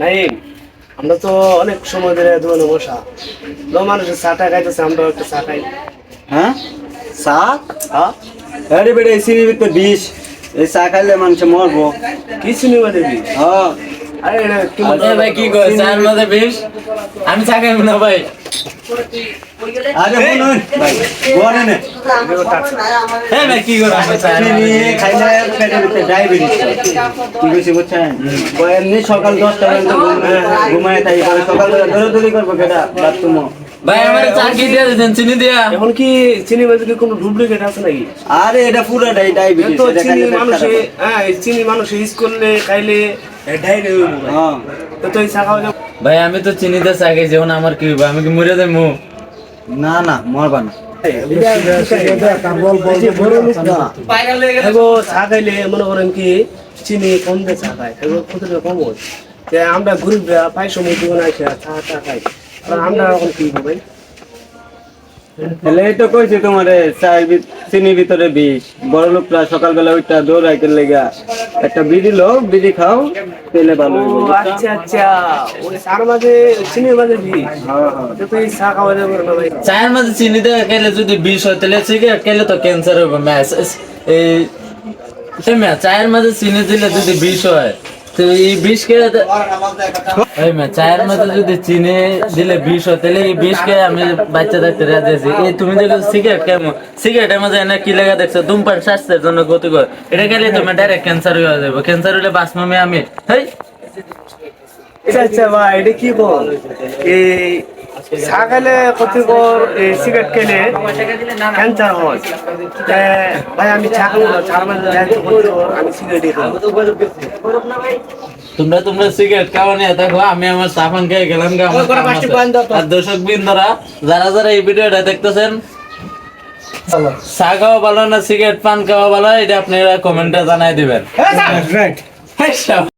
নাইম আমরা তো অনেক সময় ধরে দোকানে বসা তো মানুষের চাটা খাইতেছে আমরা একটা চা খাই। হ্যাঁ? চা? হ্যাঁ। আরে বেটা এই ভিতরে বিষ। এই চা খাইলে মানুষ মরবো। কি চিনি দেবি হ্যাঁ। ভাই কি কয়? চার মাঝে বিষ? আমি চা খাইব না ভাই। আরে শুনুন ভাই বলেন হ্যাঁ ভাই কি করে? আমি খাইলে পেটের ভিতরে ডায়াবেটিস কি বেশি বুঝছেন? এমনি সকাল দশটা পর্যন্ত ঘুমায় থাকি সকাল দৌড়াদৌড়ি করব কেটা বাথরুম ভাই আমার চা কি দিয়ে দিয়েছেন চিনি দিয়া। এখন কি চিনি বাজে কি কোনো ডুপ্লিকেট আছে নাকি? আরে এটা পুরোটাই ডায়াবেটিস তো চিনি খাইলে মানুষে হ্যাঁ এই চিনি মানুষে ইউজ করলে খাইলে ডাইরে হ্যাঁ তো তো এই চা খাওয়া ভাই আমি তো চিনিতে চা খাই যেমন আমার কি হইব? আমি কি মরে যাব না না মরবা না। চা খাইলে মনে করেন কি চিনি কম দিয়ে চা খায়। কম আমরা গরিব পাই সময় জীবন আছে চা চা খাই। আমরা এখন কি ভাই? তাহলে তো কইছি তোমারে চায়ের ভিত- ভিতরে বিষ। বড় লোকরা সকালবেলা ওইটা দৌড়াইতে লেগা একটা বিড়ি লো বিড়ি খাও তেলে ভালো ও হইবো, বুঝছ? আচ্ছা আচ্ছা। ওই চার মাঝে চিনির মাঝে ভি হ্যাঁ, হ্যাঁ। তো এই চা খাওয়া যাবে না ভাই। চায়ের মাঝে চিনি খেলে যদি বিষ হয় তাহলে সিগারেট খেলে তো ক্যান্সার হবে ম্যাচ। এই চায়ের মাঝে চিনি দিলে যদি বিষ হয় তুমি দেখো সিগারেট কেমন সিগারেটের মাঝে এনে কি লেখা দেখছ? ধূমপান, স্বাস্থ্যের জন্য ক্ষতিকর। এটা খেলে তুমি ডাইরেক্ট ক্যান্সার হয়ে যাবে। ক্যান্সার হলে বাঁচবো আমি হেই? আচ্ছা আচ্ছা ভাই এটা কি বল? চা খেলে ক্ষতিকর সিগারেট খেলে ক্যান্সার হয়। ভাই আমি চা খাব না চার ক্ষতিকর আমি সিগারেটই খাব। তোমরা তোমরা সিগারেট খাওয়া নিয়ে দেখো আমি আমার সাফান খেয়ে গেলাম গা, আমার আর দর্শক বৃন্দরা যারা যারা এই ভিডিওটা দেখতেছেন চা খাওয়া ভালো না সিগারেট পান খাওয়া ভালো এটা আপনারা কমেন্টে জানাই দিবেন।